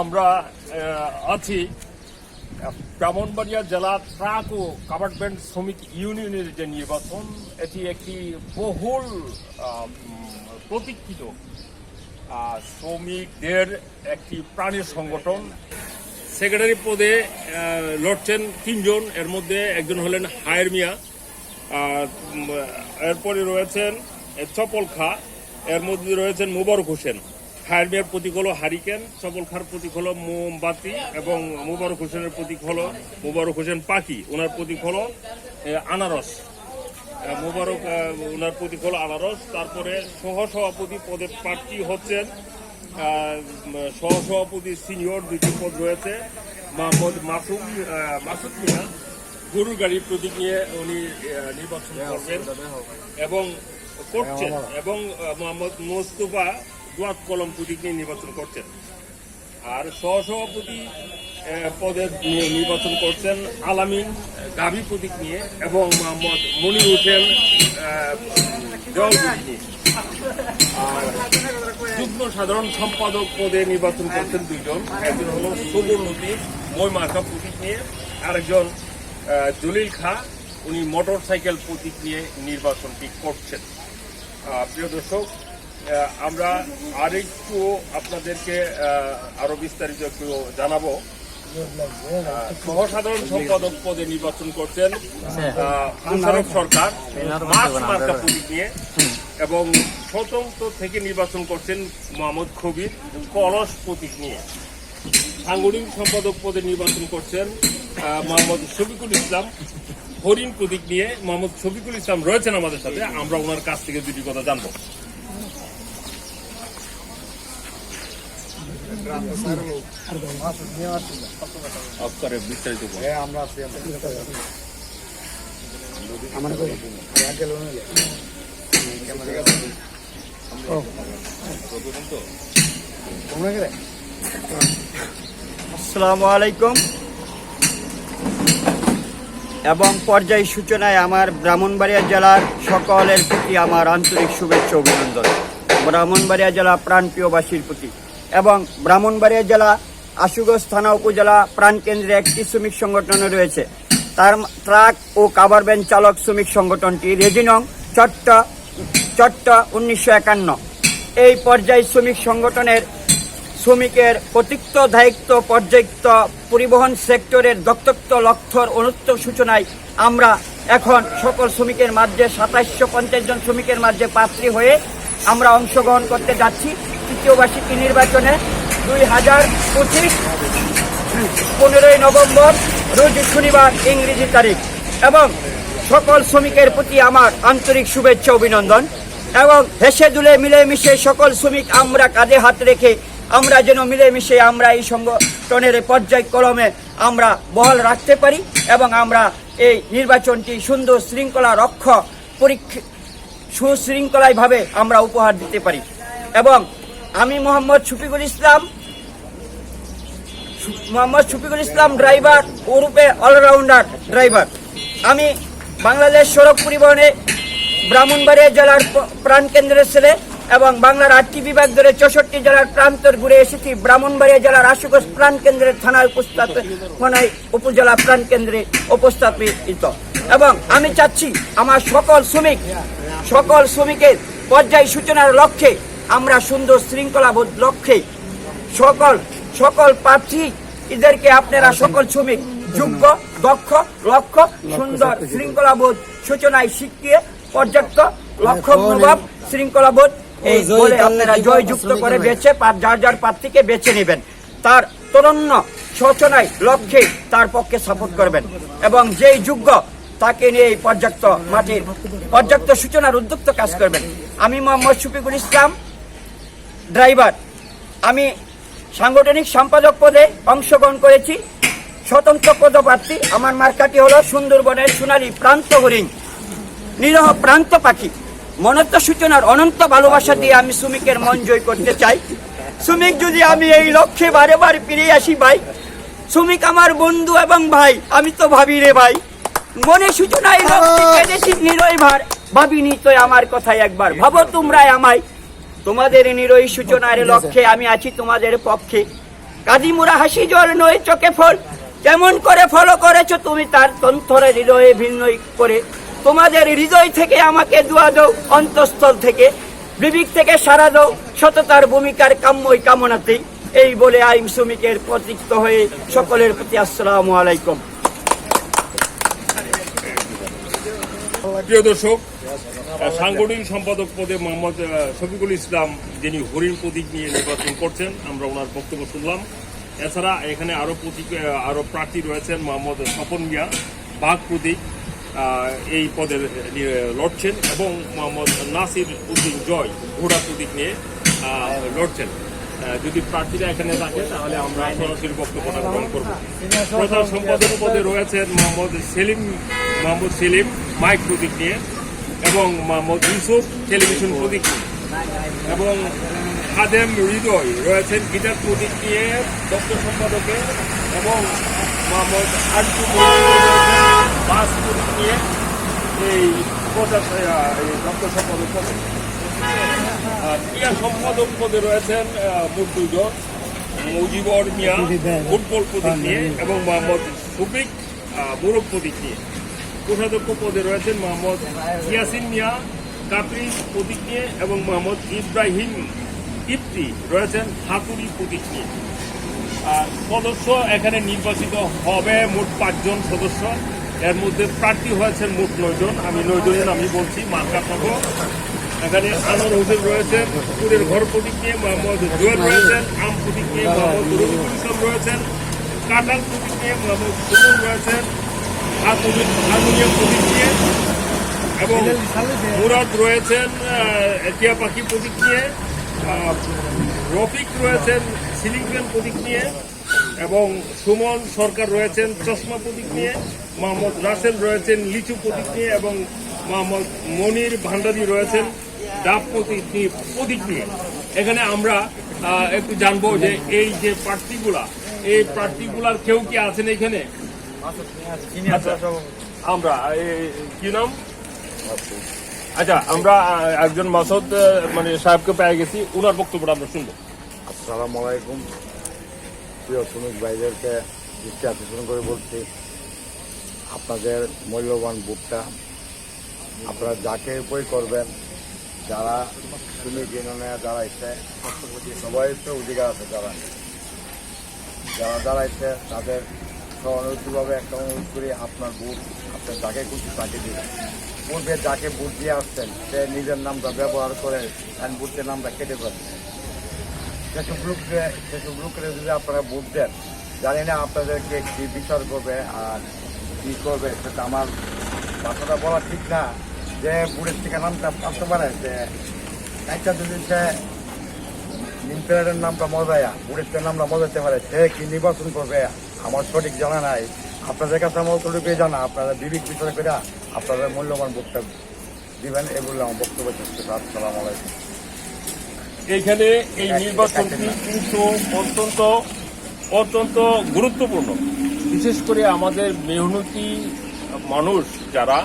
আমরা আছি ব্রাহ্মণবাড়িয়া জেলা ট্রাক ও কাভার্ডমেন্ট শ্রমিক ইউনিয়নের যে নির্বাচন, এটি একটি বহুল প্রতীক্ষিত শ্রমিকদের একটি প্রাণীর সংগঠন। সেক্রেটারি পদে লড়ছেন তিনজন, এর মধ্যে একজন হলেন হায়ের মিয়া এরপরে রয়েছেন চপল খা, এর মধ্যে রয়েছেন মুবারক হোসেন। হায়ের প্রতীক হলো হারিকেন চপল খার প্রতীক হলো মোমবাতি এবং মুবারক হোসেনের প্রতীক হলো, মুবারক হোসেন পাখি, ওনার প্রতীক হলো আনারস। মুবারক ওনার প্রতীক হলো আনারস। তারপরে সহসভাপতি পদে প্রার্থী হচ্ছেন সহসভাপতি সিনিয়র দুটি পদ রয়েছে মোহাম্মদ মাসুম মাসুদ মিয়া গরুর গাড়ির প্রতীক নিয়ে উনি নির্বাচন করবেন এবং করছেন এবং মোহাম্মদ মোস্তফা দোয়াত কলম প্রতীক নিয়ে নির্বাচন করছেন। আর সহসভাপতি পদে নির্বাচন করছেন আলামিন গাভী প্রতীক নিয়ে এবং মোহাম্মদ মনির হোসেন নিয়ে। আর যুগ্ম সাধারণ সম্পাদক পদে নির্বাচন করছেন দুইজন। একজন হলো সবুর লতিফ মই মার্কা প্রতীক নিয়ে, আরেকজন জলিল খা, উনি মোটর সাইকেল প্রতীক নিয়ে নির্বাচনটি করছেন। প্রিয় দর্শক আমরা আরেকটু আপনাদেরকে আরও বিস্তারিত একটু জানাব। সহসাধারণ সম্পাদক পদে নির্বাচন করছেন সরকার এবং স্বতন্ত্র থেকে নির্বাচন করছেন মোহাম্মদ খবির, কলস প্রতীক নিয়ে। সাংগঠনিক সম্পাদক পদে নির্বাচন করছেন মোহাম্মদ শফিকুল ইসলাম, হরিণ প্রতীক নিয়ে মোহাম্মদ শফিকুল ইসলাম রয়েছেন আমাদের সাথে, আমরা ওনার কাছ থেকে দুটি কথা জানব। আমরা আসসালামু আলাইকুম। এবং পর্যায় সূচনায় আমার ব্রাহ্মণবাড়িয়া জেলার সকলের প্রতি আমার আন্তরিক শুভেচ্ছা অভিনন্দন। ব্রাহ্মণবাড়িয়া জেলা প্রাণপ্রিয়বাসীর প্রতি এবং ব্রাহ্মণবাড়িয়া জেলা আশুগঞ্জ থানা উপজেলা প্রাণকেন্দ্রে একটি শ্রমিক সংগঠন রয়েছে। তার ট্রাক ও কাভার ভ্যান চালক শ্রমিক সংগঠনটি রেজিনং চট্ট চট্ট উনিশশো একান্ন। এই পর্যায় শ্রমিক সংগঠনের শ্রমিকের কর্তৃত্ব দায়িত্ব পর্যায়িত পরিবহন সেক্টরের দত্তত্ব লক্ষ্যর অনুত্ত সূচনায় আমরা এখন সকল শ্রমিকের মাঝে সাতাইশশো পঞ্চাশ জন শ্রমিকের মাঝে পাত্রী হয়ে আমরা অংশগ্রহণ করতে যাচ্ছি। তৃতীয় বার্ষিকী নির্বাচনে দুই হাজার পঁচিশ পনেরোই নভেম্বর রোজ শনিবার ইংরেজি তারিখ এবং সকল শ্রমিকের প্রতি আমার আন্তরিক শুভেচ্ছা অভিনন্দন এবং হেসে দুলে মিলেমিশে সকল শ্রমিক আমরা কাঁধে হাত রেখে আমরা যেন মিলেমিশে আমরা এই সংগঠনের পর্যায় কলমে আমরা বহাল রাখতে পারি এবং আমরা এই নির্বাচনটি সুন্দর শৃঙ্খলা রক্ষ পরীক্ষা সুশৃঙ্খলাভাবে আমরা উপহার দিতে পারি এবং আমি মোহাম্মদ শফিকুল ইসলাম, মোহাম্মদ শফিকুল ইসলাম ড্রাইভার ওরূপে অলরাউন্ডার ড্রাইভার। আমি বাংলাদেশ সড়ক পরিবহনে ব্রাহ্মণবাড়িয়া জেলার প্রাণকেন্দ্রের ছেলে এবং বাংলার আটটি বিভাগ ধরে চৌষট্টি জেলার প্রান্তর ঘুরে এসেছি ব্রাহ্মণবাড়িয়া জেলার আশুগঞ্জ প্রাণকেন্দ্রের থানায় উপস্থাপনায় উপজেলা প্রাণ কেন্দ্রে উপস্থাপিত। এবং আমি চাচ্ছি আমার সকল শ্রমিক, সকল শ্রমিকের পর্যায় সূচনার লক্ষ্যে আমরা সুন্দর শৃঙ্খলাবোধ লক্ষ্যে সকল সকল প্রার্থী এদেরকে আপনারা সকল শ্রমিক যোগ্য দক্ষ লক্ষ্য সুন্দর শৃঙ্খলাবোধ সূচনায় শিখিয়ে পর্যাপ্ত লক্ষ্য মনোভাব শৃঙ্খলাবোধ এই বলে আপনারা জয়যুক্ত করে বেছে যার যার প্রার্থীকে বেছে নেবেন। তার তরুণ সূচনায় লক্ষ্যে তার পক্ষে সাপোর্ট করবেন এবং যেই যোগ্য তাকে নিয়ে এই পর্যাপ্ত মাটির পর্যাপ্ত সূচনার উদ্যুক্ত কাজ করবেন। আমি মোহাম্মদ শফিকুল ইসলাম ড্রাইভার, আমি সাংগঠনিক সম্পাদক পদে অংশগ্রহণ করেছি। স্বতন্ত্র পদপ্রার্থী, আমার মার্কাটি হলো সুন্দরবনের সোনালী প্রান্ত হরিণ। নিরহ প্রান্ত পাখি। মনত্ব সূচনার অনন্ত ভালোবাসা দিয়ে আমি শ্রমিকের মন জয় করতে চাই। শ্রমিক যদি আমি এই লক্ষ্যে বারে বারে ফিরে আসি ভাই শ্রমিক আমার বন্ধু এবং ভাই, আমি তো ভাবি রে ভাই। মনে সূচনায় লক্ষ্যে নিরয় ভার। ভাবিনি তো আমার কথাই একবার, ভাবো তোমরা আমায়। তোমাদের নিরই সূচনার লক্ষ্যে আমি আছি তোমাদের পক্ষে। কাদিমুরা হাসি জল নয় চোখে ফল। কেমন করে ফলো করেছ তুমি তার তন্ত্রে হৃদয়ে ভিন্ন করে। তোমাদের হৃদয় থেকে আমাকে দোয়া দাও অন্তঃস্থল থেকে। বিবিক থেকে সারা দাও সততার ভূমিকার কাম্যই কামনাতেই। এই বলে আইন শ্রমিকের প্রতীক্ত হয়ে সকলের প্রতি আসসালামু আলাইকুম। প্রিয় দর্শক সাংগঠনিক সম্পাদক পদে মোহাম্মদ শফিকুল ইসলাম যিনি হরিণ প্রতীক নিয়ে নির্বাচন করছেন আমরা ওনার বক্তব্য শুনলাম। এছাড়া এখানে আরও প্রতীক আহ, আরও প্রার্থী রয়েছেন মোহাম্মদ স্বপন মিয়া বাঘ প্রতীক এই পদে লড়ছেন এবং মোহাম্মদ নাসির উদ্দিন জয় ঘোড়া প্রতীক নিয়ে লড়ছেন। যদি প্রার্থীরা এখানে থাকে তাহলে আমরা সরাসরি বক্তব্যটা গ্রহণ করব। প্রধান সম্পাদক পদে রয়েছেন মোহাম্মদ সেলিম মোহাম্মদ সেলিম মাইক প্রতীক নিয়ে এবং মোহাম্মদ ইউসুফ টেলিভিশন প্রতীক এবং খাদেম হৃদয় রয়েছেন গিটার প্রতীক নিয়ে দপ্তর সম্পাদকে এবং মোহাম্মদ আন্টু বাস প্রতীক নিয়ে এই প্রচার দপ্তর সম্পাদক পদে। ক্রীড়া সম্পাদক পদে রয়েছেন মুর্তুজর মুজিবর মিয়া, ফুটবল প্রতীক নিয়ে এবং মোহাম্মদ সুফিক বরফ প্রতীক নিয়ে। কোষাধ্যক্ষ পদে রয়েছেন মোহাম্মদ ইয়াসিন মিয়া কাপরি প্রতীক নিয়ে এবং মোহাম্মদ ইব্রাহিম ইফতি রয়েছেন হাতুরি প্রতীক নিয়ে। সদস্য এখানে নির্বাচিত হবে মোট পাঁচজন সদস্য। এর মধ্যে প্রার্থী হয়েছেন মোট নয়জন। আমি নয়জনের আমি বলছি, মার্কা সহ এখানে আনোয়ার হোসেন রয়েছেন পুরের ঘর প্রতীক নিয়ে মোহাম্মদ জুয়েল রয়েছেন আম প্রতীক নিয়ে মোহাম্মদ রবিকুল ইসলাম রয়েছেন কাটাল প্রতীক নিয়ে মোহাম্মদ সুমন রয়েছেন হারমোনিয়াম প্রতীক নিয়ে এবং মুরাদ রয়েছেন টিয়া পাখি প্রতীক নিয়ে রফিক রয়েছেন, সিলিং ফ্যান প্রতীক নিয়ে এবং সুমন সরকার রয়েছেন, চশমা প্রতীক নিয়ে মোহাম্মদ রাসেল রয়েছেন, লিচু প্রতীক নিয়ে এবং মোহাম্মদ মনির ভান্ডারি রয়েছেন। প্রতীক নিয়ে। এখানে আমরা একটু জানব যে এই যে প্রার্থীগুলা, এই প্রার্থীগুলার কেউ কি আছেন এখানে? আচ্ছা আমরা কি নাম? আচ্ছা আমরা একজন মাসুদ মানে সাহেবকে পেয়ে গেছি। ওনার বক্তব্যটা আমরা শুনব। আসসালামু আলাইকুম। প্রিয় শ্রমিক ভাইদেরকে দৃষ্টি আকর্ষণ করে বলছি, আপনাদের মূল্যবান বুকটা আপনারা যাকে উপরে করবেন যারা শ্রমিক ইউনিয়নে দাঁড়াইছে সবাই তো অধিকার আছে যারা যারা দাঁড়াইছে, তাদের সহানুভূতিভাবে একটা অনুরোধ করি, আপনার বুট আপনার যাকে খুশি তাকে দিবেন। পূর্বে যাকে বুট দিয়ে আসছেন, সে নিজের নামটা ব্যবহার করে সাইনবোর্ডের নামটা কেটে ফেলছে। সেসব লোককে সেসব লোকেরা যদি আপনারা বুট দেন, জানি না আপনাদেরকে কী বিচার করবে আর কী করবে, সেটা আমার বাসাটা বলা ঠিক না। যে বুড়ের থেকে নামটা আসতে পারে যে একটা যদি সে নিমপেয়ারের নামটা মজায়া বুড়ের থেকে নামটা মজাতে পারে সে কি নির্বাচন করবে? আমার সঠিক জানা নাই। আপনাদের কাছে আমার অতটুকুই জানা আপনারা বিবেক বিচার করে আপনাদের মূল্যবান বক্তব্য দিবেন এগুলো আমার বক্তব্য করছি। আসসালামু আলাইকুম। এইখানে এই নির্বাচনটি কিন্তু অত্যন্ত অত্যন্ত গুরুত্বপূর্ণ। বিশেষ করে আমাদের মেহনতি মানুষ যারা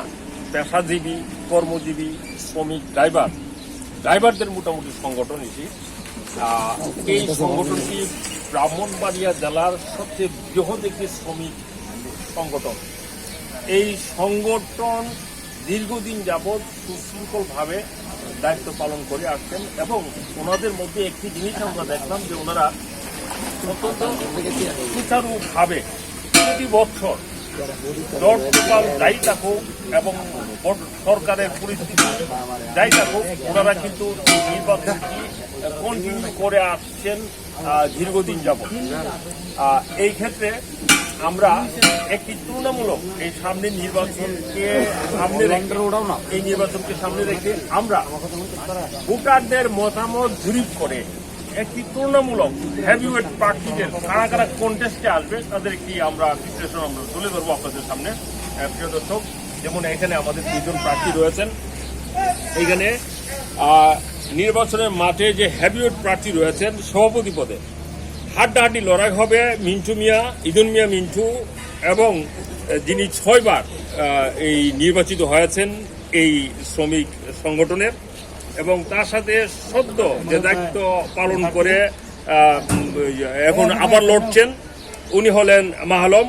পেশাজীবী কর্মজীবী, শ্রমিক, ড্রাইভার। ড্রাইভারদের মোটামুটি সংগঠন এটি। এই সংগঠনটি ব্রাহ্মণবাড়িয়া জেলার সবচেয়ে বৃহৎ একটি শ্রমিক সংগঠন। এই সংগঠন দীর্ঘদিন যাবৎ সুশৃঙ্খলভাবে দায়িত্ব পালন করে আসছেন এবং ওনাদের মধ্যে একটি জিনিস আমরা দেখলাম যে ওনারা অত্যন্ত সুচারুভাবে প্রতি বছর টোটাল যাই থাকুক এবং সরকারের পরিস্থিতি যাই থাকুক ওনারা কিন্তু এই নির্বাচনটি কন্টিনিউ করে আসছেন দীর্ঘদিন আহ, এই ক্ষেত্রে আমরা একটি তুলনামূলক এই সামনে নির্বাচনকে সামনে এই নির্বাচনকে সামনে রেখে আমরা ভোটারদের মতামত জরিপ করে একটি তুলনামূলক হ্যাভিওয়েট প্রার্থীদের কারা কারা কন্টেস্টে আসবে তাদের একটি আমরা বিশ্লেষণ আমরা তুলে ধরবো আপনাদের সামনে। প্রিয় দর্শক, যেমন এখানে আমাদের দুজন প্রার্থী রয়েছেন। এইখানে নির্বাচনের মাঠে যে হ্যাভিওয়েট প্রার্থী রয়েছেন, সভাপতি পদে। হাড্ডাহাড্ডি লড়াই হবে মিন্টু মিয়া, ইদুন মিয়া মিন্টু এবং যিনি ছয়বার এই নির্বাচিত হয়েছেন এই শ্রমিক সংগঠনের। এবং তার সাথে সদ্য যে দায়িত্ব পালন করে এখন আবার লড়ছেন উনি হলেন মাহলম।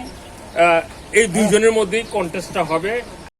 এই দুইজনের মধ্যেই কন্টেস্টটা হবে।